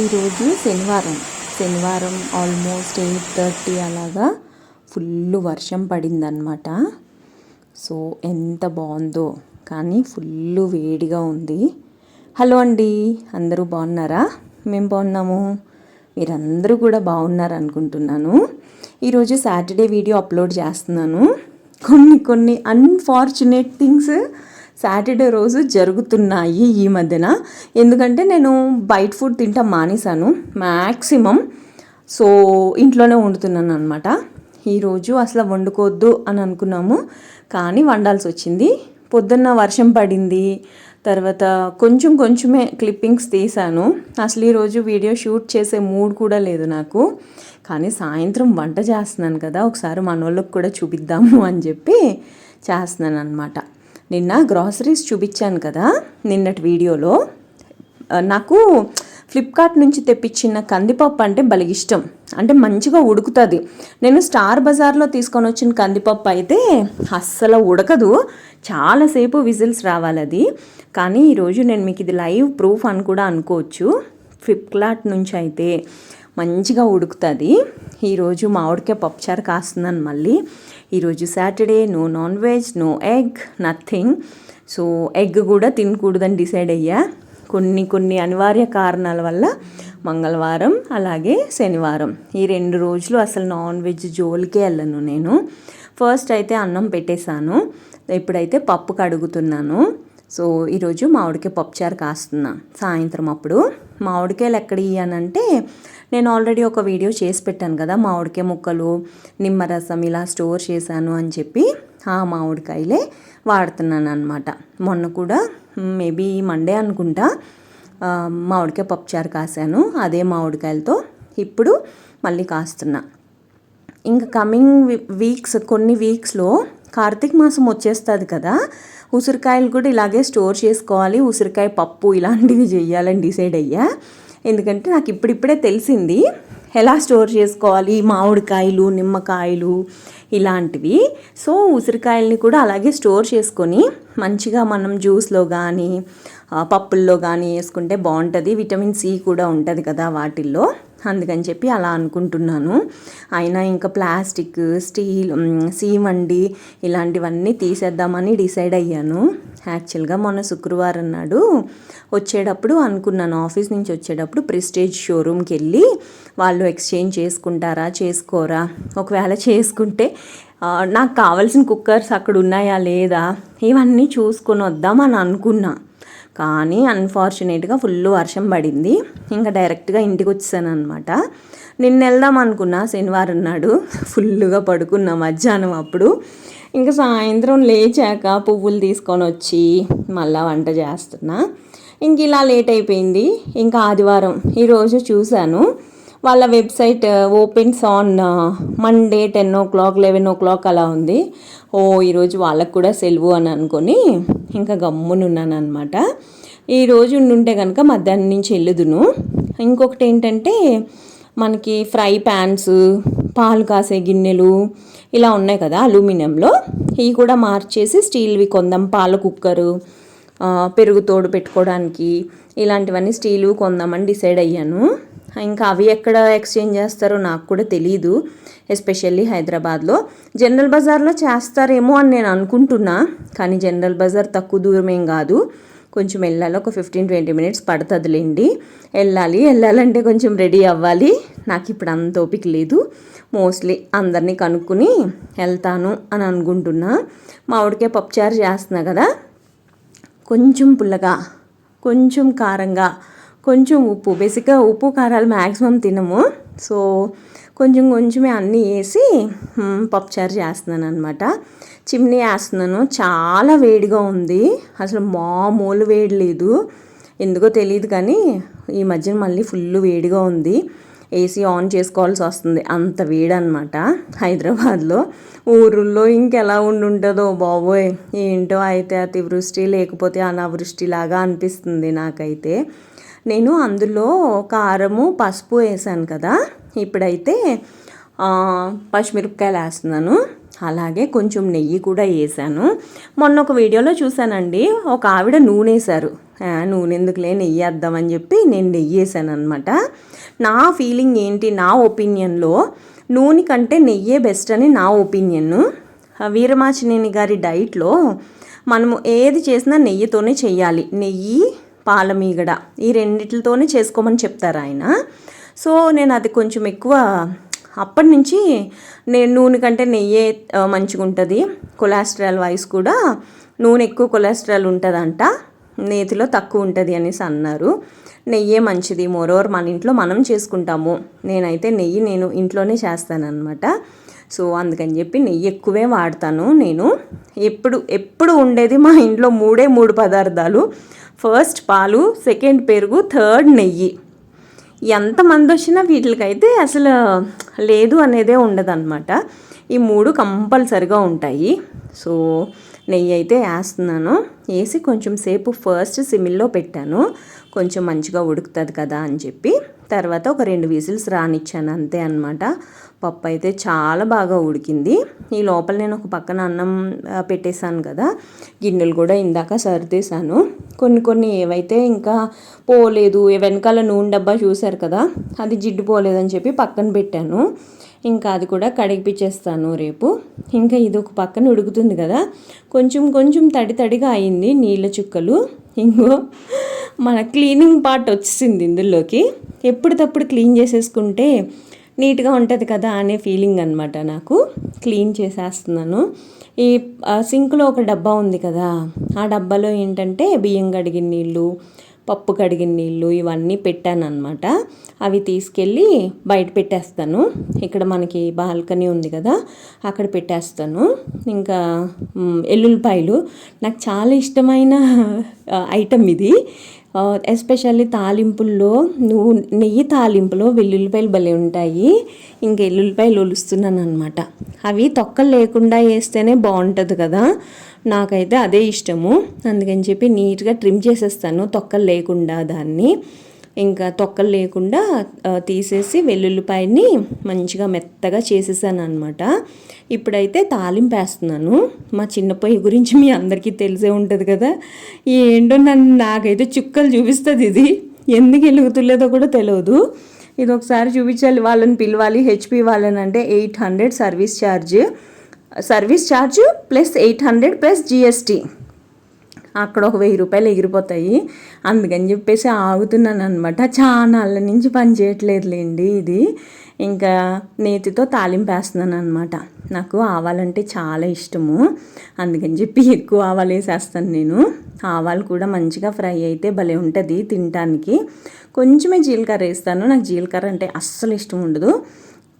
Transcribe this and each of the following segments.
ఈరోజు శనివారం. శనివారం ఆల్మోస్ట్ ఎయిట్ థర్టీ అలాగా ఫుల్ వర్షం పడిందనమాట సో ఎంత బాగుందో. కానీ ఫుల్ వేడిగా ఉంది. హలో అండి అందరూ బాగున్నారా? మేము బాగున్నాము. మీరందరూ కూడా బాగున్నారు అనుకుంటున్నాను ఈరోజు సాటర్డే వీడియో అప్లోడ్ చేస్తున్నాను. కొన్ని కొన్ని అన్ఫార్చునేట్ థింగ్స్ సాటర్డే రోజు జరుగుతున్నాయి ఈ మధ్యన. ఎందుకంటే నేను బయట ఫుడ్ తింటా మానేశాను. మ్యాక్సిమం సో ఇంట్లోనే వండుతున్నాను అనమాట ఈరోజు అసలు వండుకోవద్దు అని అనుకున్నాము. కానీ వండాల్సి వచ్చింది. పొద్దున్న వర్షం పడింది. తర్వాత కొంచెం కొంచెమే క్లిప్పింగ్స్ తీశాను. అసలు ఈరోజు వీడియో షూట్ చేసే మూడ్ కూడా లేదు నాకు. కానీ సాయంత్రం వంట చేస్తున్నాను కదా. ఒకసారి మన వాళ్ళకి కూడా చూపిద్దాము అని చెప్పి చేస్తున్నాను అనమాట నిన్న గ్రాసరీస్ చూపించాను కదా నిన్నటి వీడియోలో. నాకు ఫ్లిప్కార్ట్ నుంచి తెప్పించిన కందిపప్పు అంటే బలిగిష్టం ఇష్టం. అంటే మంచిగా ఉడుకుతుంది. నేను స్టార్ బజార్లో తీసుకొని వచ్చిన కందిపప్పు అయితే అస్సలు ఉడకదు. చాలాసేపు విజిల్స్ రావాలి అది. కానీ ఈరోజు నేను మీకు ఇది లైవ్ ప్రూఫ్ అని కూడా అనుకోవచ్చు. ఫ్లిప్కార్ట్ నుంచి అయితే మంచిగా ఉడుకుతుంది. ఈరోజు మామిడికాయ పప్పుచారు కాస్తుందని మళ్ళీ. ఈరోజు Saturday no non veg no egg nothing. So egg కూడా తినకూడదని డిసైడ్ అయ్యా. కొన్ని కొన్ని అనివార్య కారణాల వల్ల మంగళవారం అలాగే శనివారం. ఈ రెండు రోజులు అసలు నాన్ వెజ్ జోలికే వెళ్ళను నేను. ఫస్ట్ అయితే అన్నం పెట్టేశాను. ఇప్పుడైతే పప్పు కడుగుతున్నాను. సో ఈరోజు మామిడికాయ పప్పుచారు కాస్తున్నా. సాయంత్రం అప్పుడు. మామిడికాయలు ఎక్కడ ఇయ్యానంటే నేను ఆల్రెడీ ఒక వీడియో చేసి పెట్టాను కదా మామిడికాయ ముక్కలు నిమ్మరసం ఇలా స్టోర్ చేశాను అని చెప్పి ఆ మామిడికాయలే వాడుతున్నాను అనమాట మొన్న కూడా మేబీ మండే అనుకుంటా మామిడికాయ పప్పుచారు కాసాను అదే మామిడికాయలతో ఇప్పుడు మళ్ళీ కాస్తున్నా. ఇంకా కమింగ్ వీక్స్ కొన్ని వీక్స్లో కార్తీక మాసం వచ్చేస్తుంది కదా ఉసిరికాయలు కూడా ఇలాగే స్టోర్ చేసుకోవాలి ఉసిరికాయ పప్పు ఇలాంటివి చేయాలని డిసైడ్ అయ్యా. ఎందుకంటే నాకు ఇప్పుడిప్పుడే తెలిసింది ఎలా స్టోర్ చేసుకోవాలి మామిడికాయలు నిమ్మకాయలు ఇలాంటివి. సో ఉసిరికాయల్ని కూడా అలాగే స్టోర్ చేసుకొని మంచిగా మనం జ్యూస్లో కానీ పప్పుల్లో కానీ వేసుకుంటే బాగుంటుంది. విటమిన్ సి కూడా ఉంటుంది కదా వాటిల్లో. అందుకని చెప్పి అలా అనుకుంటున్నాను. అయినా ఇంకా ప్లాస్టిక్ స్టీల్ సీమండి ఇలాంటివన్నీ తీసేద్దామని డిసైడ్ అయ్యాను. యాక్చువల్గా మొన్న శుక్రవారం నాడు వచ్చేటప్పుడు అనుకున్నాను. ఆఫీస్ నుంచి వచ్చేటప్పుడు ప్రిస్టేజ్ షోరూమ్కి వెళ్ళి వాళ్ళు ఎక్స్చేంజ్ చేసుకుంటారా చేసుకోరా? ఒకవేళ చేసుకుంటే నాకు కావాల్సిన కుక్కర్స్ అక్కడ ఉన్నాయా లేదా? ఇవన్నీ చూసుకొని వద్దామని అనుకున్నా. కానీ అన్ఫార్చునేట్గా ఫుల్ వర్షం పడింది. ఇంకా డైరెక్ట్గా ఇంటికి వచ్చేసాను అనమాట నిన్న వెళ్దాం అనుకున్నా శనివారం నాడు. ఫుల్గా పడుకున్నా మధ్యాహ్నం అప్పుడు. ఇంకా సాయంత్రం లేచాక పువ్వులు తీసుకొని వచ్చి మళ్ళీ వంట చేస్తున్నా. ఇంక ఇలా లేట్ అయిపోయింది. ఇంకా ఆదివారం ఈరోజు చూశాను. వాళ్ళ website opens on Monday ten o'clock eleven o'clock అలా ఉంది. ఓ ఈరోజు వాళ్ళకు కూడా సెలవు అని అనుకొని ఇంకా గమ్మునున్నాను అనమాట ఈరోజు ఉండుంటే కనుక మధ్యాహ్నం నుంచి వెళ్ళదును. ఇంకొకటి ఏంటంటే మనకి ఫ్రై ప్యాన్స్ పాలు కాసే గిన్నెలు ఇలా ఉన్నాయి కదా అల్యూమినియంలో. ఇవి కూడా మార్చేసి స్టీల్వి కొందాం. పాల కుక్కరు uh, పెరుగు తోడు పెట్టుకోవడానికి ఇలాంటివన్నీ స్టీలు కొందామని డిసైడ్ అయ్యాను. ఇంకా అవి ఎక్కడ ఎక్స్చేంజ్ చేస్తారో నాకు కూడా తెలియదు ఎస్పెషల్లీ హైదరాబాద్లో. జనరల్ బజార్లో చేస్తారేమో అని నేను అనుకుంటున్నా కానీ జనరల్ బజార్ తక్కువ దూరం ఏం కాదు. కొంచెం వెళ్ళాలి ఒక ఫిఫ్టీన్ ట్వంటీ మినిట్స్ పడుతుందిలేండి. వెళ్ళాలి వెళ్ళాలంటే కొంచెం రెడీ అవ్వాలి. నాకు ఇప్పుడు అంత ఓపిక లేదు. మోస్ట్లీ అందరినీ కనుక్కుని వెళ్తాను అని అనుకుంటున్నా. మామిడికాయ పప్పుచారు చేస్తున్నా కదా. కొంచెం పుల్లగా కొంచెం కారంగా కొంచెం ఉప్పు. బేసిక్గా ఉప్పు కారాలు మ్యాక్సిమం తినము. సో కొంచెం కొంచెమే అన్నీ వేసి పప్పుచారు చేస్తున్నాను అనమాట చిమ్నీ వేస్తున్నాను. చాలా వేడిగా ఉంది. అసలు మామూలు వేడి లేదు. ఎందుకో తెలియదు కానీ ఈ మధ్యన మళ్ళీ ఫుల్ వేడిగా ఉంది. ఏసీ ఆన్ చేసుకోవాల్సి వస్తుంది. అంత వేడి అనమాట హైదరాబాద్లో. ఊరుల్లో ఇంకెలా ఉండుంటుందో బాబోయ్. ఏంటో అయితే అతివృష్టి లేకపోతే అనావృష్టి లాగా అనిపిస్తుంది నాకైతే. నేను అందులో కారము పసుపు వేసాను కదా. ఇప్పుడైతే పచ్చిమిరపకాయలు వేస్తున్నాను. అలాగే కొంచెం నెయ్యి కూడా వేసాను. మొన్న ఒక వీడియోలో చూశానండి ఒక ఆవిడ నూనె వేశారు. నూనె ఎందుకులే నెయ్యి వేద్దామని చెప్పి నేను నెయ్యి వేసాను అనమాట నా ఫీలింగ్ ఏంటి నా ఒపీనియన్లో నూనె కంటే నెయ్యే బెస్ట్ అని నా ఒపీనియన్ వీరమాచినేని గారి డైట్లో మనము ఏది చేసినా నెయ్యితోనే చేయాలి. నెయ్యి పాలమీగడ. ఈ రెండిటితోనే చేసుకోమని చెప్తారు ఆయన. సో నేను అది కొంచెం ఎక్కువ అప్పటి నుంచి నేను నూనె కంటే నెయ్యే మంచిగా ఉంటుంది కొలెస్ట్రాల్ వైస్ కూడా నూనె ఎక్కువ కొలెస్ట్రాల్ ఉంటుందంట. నేతిలో తక్కువ ఉంటుంది అనేసి అన్నారు. నెయ్యే మంచిది. మోరోవర్ మన ఇంట్లో మనం చేసుకుంటాము. నేనైతే నెయ్యి నేను ఇంట్లోనే చేస్తానన్నమాట. సో అందుకని చెప్పి నెయ్యి ఎక్కువే వాడతాను నేను. ఎప్పుడు ఎప్పుడు ఉండేది మా ఇంట్లో మూడే మూడు పదార్థాలు. ఫస్ట్ పాలు సెకండ్ పెరుగు థర్డ్ నెయ్యి. ఎంతమంది వచ్చినా వీటికైతే అసలు లేదు అనేదే ఉండదన్నమాట. ఈ మూడు కంపల్సరిగా ఉంటాయి. సో నెయ్యి అయితే వేస్తున్నాను. వేసి కొంచెం సేపు ఫస్ట్ సిమిల్లో పెట్టాను. కొంచెం మంచిగా ఉడుకుతుంది కదా అని చెప్పి. తర్వాత ఒక రెండు విజిల్స్ రానిచ్చాను అంతే అనమాట పప్పు అయితే చాలా బాగా ఉడికింది. ఈ లోపల నేను ఒక పక్కన అన్నం పెట్టేశాను కదా గిన్నెలు కూడా ఇందాక సర్దేశాను. కొన్ని కొన్ని ఏవైతే ఇంకా పోలేదు వెనకాల నూనె డబ్బా చూశారు కదా అది జిడ్డు పోలేదని చెప్పి పక్కన పెట్టాను. ఇంకా అది కూడా కడిగిపించేస్తాను రేపు. ఇంకా ఇది ఒక పక్కన ఉడుకుతుంది కదా కొంచెం కొంచెం తడి తడిగా అయింది నీళ్ళ చుక్కలు. ఇంకో మన క్లీనింగ్ పార్ట్ వచ్చింది ఇందులోకి. ఎప్పటికప్పుడు క్లీన్ చేసేసుకుంటే నీట్గా ఉంటుంది కదా అనే ఫీలింగ్ అనమాట నాకు. క్లీన్ చేసేస్తున్నాను. ఈ సింక్లో ఒక డబ్బా ఉంది కదా ఆ డబ్బాలో ఏంటంటే బియ్యం కడిగిన నీళ్ళు పప్పు కడిగిన నీళ్ళు ఇవన్నీ పెట్టాను అనమాట అవి తీసుకెళ్ళి బయట పెట్టేస్తాను. ఇక్కడ మనకి బాల్కనీ ఉంది కదా అక్కడ పెట్టేస్తాను. ఇంకా ఎల్లుల్లిపాయలు. నాకు చాలా ఇష్టమైన ఐటమ్ ఇది. ఎస్పెషల్లీ తాలింపుల్లో నువ్వు నెయ్యి తాలింపులో వెల్లుల్లిపాయలు భలే ఉంటాయి. ఇంక ఎల్లుల్లిపాయలు ఒలుస్తున్నాను అనమాట అవి తొక్కలు లేకుండా వేస్తేనే బాగుంటుంది కదా. నాకైతే అదే ఇష్టము. అందుకని చెప్పి నీట్గా ట్రిమ్ చేసేస్తాను తొక్కలు లేకుండా దాన్ని. ఇంకా తొక్కలు లేకుండా తీసేసి వెల్లుల్లిపాయని మంచిగా మెత్తగా చేసేసాను అనమాట ఇప్పుడైతే తాలింపు వేస్తున్నాను. మా చిన్న పొయ్యి గురించి మీ అందరికీ తెలిసే ఉంటుంది కదా. ఏంటో నన్ను నాకైతే చుక్కలు చూపిస్తుంది ఇది. ఎందుకు వెలుగుతులేదో కూడా తెలియదు ఇది ఒకసారి చూపించాలి. వాళ్ళని పిలవాలి. హెచ్పి వాళ్ళని అంటే eight hundred service charge. Service charge plus eight hundred plus GST. అక్కడ ఒక వెయ్యి రూపాయలు ఎగిరిపోతాయి. అందుకని చెప్పేసి ఆగుతున్నాను అనమాట చాలా నుంచి పని చేయట్లేదులేండి ఇది. ఇంకా నేతితో తాలింపు వేస్తున్నాను అనమాట నాకు ఆవాలంటే చాలా ఇష్టము. అందుకని చెప్పి ఎక్కువ ఆవాలు వేసేస్తాను నేను. ఆవాలు కూడా మంచిగా ఫ్రై అయితే భలే ఉంటుంది తినటానికి. కొంచెమే జీలకర్ర వేస్తాను. నాకు జీలకర్ర అంటే అస్సలు ఇష్టం ఉండదు.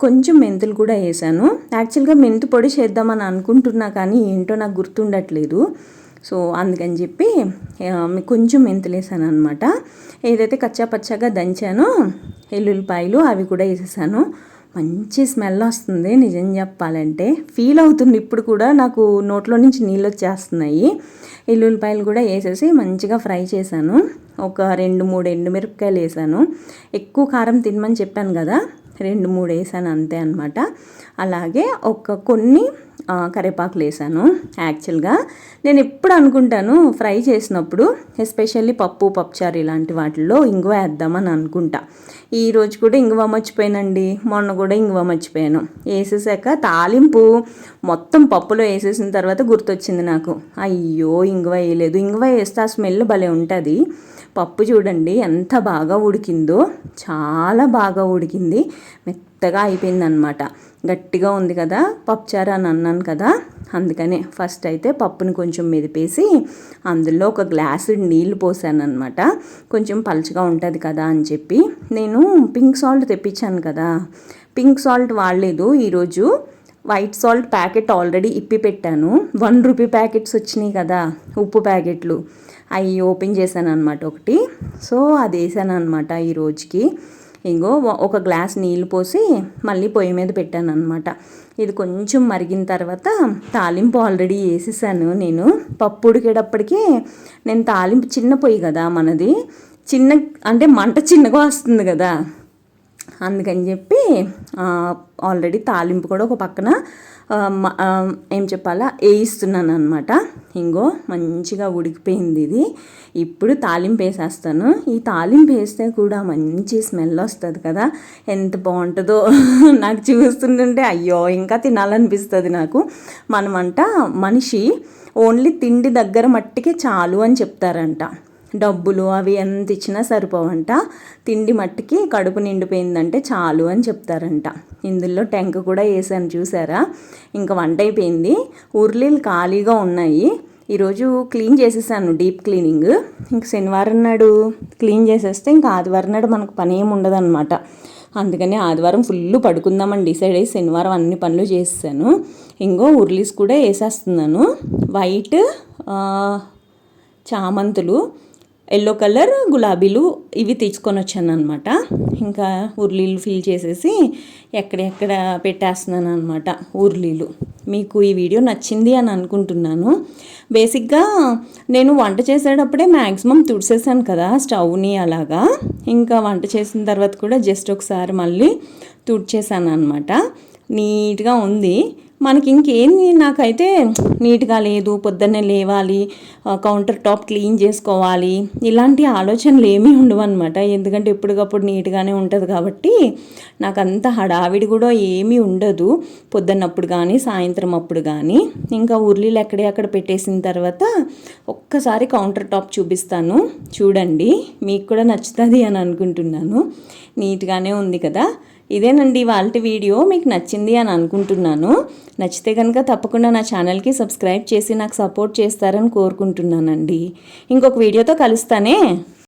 కొంచెం మెంతులు కూడా వేసాను. యాక్చువల్గా మెంతు పొడి చేద్దామని అనుకుంటున్నా కానీ ఏంటో నాకు గుర్తుండట్లేదు. సో అందుకని చెప్పి కొంచెం మెంతులు వేసాను అనమాట ఏదైతే కచ్చా పచ్చగా దంచానో ఎల్లుల్లిపాయలు అవి కూడా వేసేసాను. మంచి స్మెల్ వస్తుంది నిజం చెప్పాలంటే. ఫీల్ అవుతుంది ఇప్పుడు కూడా నాకు నోట్లో నుంచి నీళ్ళు వచ్చేస్తున్నాయి. ఎల్లుల్లిపాయలు కూడా వేసేసి మంచిగా ఫ్రై చేశాను. ఒక రెండు మూడు ఎండుమిరపకాయలు వేసాను. ఎక్కువ కారం తినమని చెప్పాను కదా రెండు మూడు వేసాను అంతే అనమాట అలాగే ఒక కొన్ని కరివేపాకులు వేసాను యాక్చువల్గా. నేను ఎప్పుడు అనుకుంటాను ఫ్రై చేసినప్పుడు ఎస్పెషల్లీ పప్పు పప్పుచారు ఇలాంటి వాటిల్లో ఇంగువ వేద్దామని అనుకుంటా. ఈ రోజు కూడా ఇంగువ మర్చిపోయానండి. మొన్న కూడా ఇంగువ మర్చిపోయాను. వేసేసాక తాలింపు మొత్తం పప్పులో వేసేసిన తర్వాత గుర్తొచ్చింది నాకు. అయ్యో ఇంగువ వేయలేదు. ఇంగువ వేస్తే ఆ స్మెల్ భలే ఉంటుంది. పప్పు చూడండి ఎంత బాగా ఉడికిందో చాలా బాగా ఉడికింది. మెత్తగా అయిపోయింది అనమాట గట్టిగా ఉంది కదా పప్పుచారు అని అన్నాను కదా అందుకనే ఫస్ట్ అయితే పప్పుని కొంచెం మెదిపేసి అందులో ఒక గ్లాసు నీళ్ళు పోసాను అనమాట కొంచెం పలుచగా ఉంటుంది కదా అని చెప్పి నేను పింక్ సాల్ట్ తెప్పించాను కదా. పింక్ సాల్ట్ వాడలేదు ఈరోజు వైట్ సాల్ట్ ప్యాకెట్ ఆల్రెడీ ఇప్పి పెట్టాను. వన్ రూపీ ప్యాకెట్స్ వచ్చినాయి కదా ఉప్పు ప్యాకెట్లు. అవి ఓపెన్ చేశాను అనమాట ఒకటి. సో అది వేసాను అనమాట ఈ రోజుకి. ఇంకో ఒక గ్లాస్ నీళ్ళు పోసి మళ్ళీ పొయ్యి మీద పెట్టాను అనమాట ఇది కొంచెం మరిగిన తర్వాత తాలింపు ఆల్రెడీ వేసేసాను నేను. పప్పు ఉడికేటప్పటికి నేను తాలింపు చిన్న పొయ్యి కదా మనది. చిన్న అంటే మంట చిన్నగా వస్తుంది కదా. అందుకని చెప్పి ఆల్రెడీ తాలింపు కూడా ఒక పక్కన ఏం చెప్పాలా వేయిస్తున్నాను అనమాట ఇంగో మంచిగా ఉడికిపోయింది ఇది. ఇప్పుడు తాలింపు వేసేస్తాను. ఈ తాలింపు వేస్తే కూడా మంచి స్మెల్ వస్తుంది కదా. ఎంత బాగుంటుందో నాకు చూస్తుంటుంటే అయ్యో ఇంకా తినాలనిపిస్తుంది నాకు. మనమంట మనిషి ఓన్లీ తిండి దగ్గర మట్టికే చాలు అని చెప్తారంట. డబ్బులు అవి ఎంత ఇచ్చినా సరిపోవంట. తిండి మట్టికి కడుపు నిండిపోయిందంటే చాలు అని చెప్తారంట. ఇందులో టెంక కూడా వేసాను చూసారా? ఇంకా వంట అయిపోయింది. ఉర్లీలు ఖాళీగా ఉన్నాయి. ఈరోజు క్లీన్ చేసేసాను డీప్ క్లీనింగ్. ఇంక శనివారం నాడు క్లీన్ చేసేస్తే ఇంకా ఆదివారం నాడు మనకు పని ఏమి ఉండదన్నమాట. అందుకని ఆదివారం ఫుల్ పడుకుందామని డిసైడ్ అయ్యి శనివారం అన్ని పనులు చేసేసాను. ఇంకో ఉర్లీస్ కూడా వేసేస్తున్నాను. వైట్ చామంతులు ఎల్లో కలర్ గులాబీలు ఇవి తీసుకొని వచ్చాను అనమాట ఇంకా ఉర్లీలు ఫిల్ చేసేసి ఎక్కడెక్కడ పెట్టేస్తున్నాను అనమాట ఉర్లీలు. మీకు ఈ వీడియో నచ్చింది అని అనుకుంటున్నాను. బేసిక్గా నేను వంట చేసేటప్పుడే మ్యాక్సిమం తుడిసేసాను కదా స్టవ్ని అలాగా. ఇంకా వంట చేసిన తర్వాత కూడా జస్ట్ ఒకసారి మళ్ళీ తుడిచేసాను అనమాట నీట్గా ఉంది. మనకి ఇంకేం నాకైతే నీట్గా లేదు పొద్దున్నే లేవాలి కౌంటర్ టాప్ క్లీన్ చేసుకోవాలి ఇలాంటి ఆలోచనలు ఏమీ ఉండవు అనమాట ఎందుకంటే ఎప్పటికప్పుడు నీట్గానే ఉంటుంది కాబట్టి నాకు అంత హడావిడి కూడా ఏమీ ఉండదు. పొద్దున్నప్పుడు కానీ సాయంత్రం అప్పుడు కానీ ఇంకా ఉర్లీలు ఎక్కడే అక్కడ పెట్టేసిన తర్వాత ఒక్కసారి కౌంటర్ టాప్ చూపిస్తాను. చూడండి మీకు కూడా నచ్చుతుంది అని అనుకుంటున్నాను. నీట్గానే ఉంది కదా. ఇదేనండి వాళ్ళ వీడియో. మీకు నచ్చింది అని అనుకుంటున్నాను. నచ్చితే కనుక తప్పకుండా నా ఛానల్కి సబ్స్క్రైబ్ చేసి నాకు సపోర్ట్ చేస్తారని కోరుకుంటున్నానండి. ఇంకొక వీడియోతో కలుస్తానే.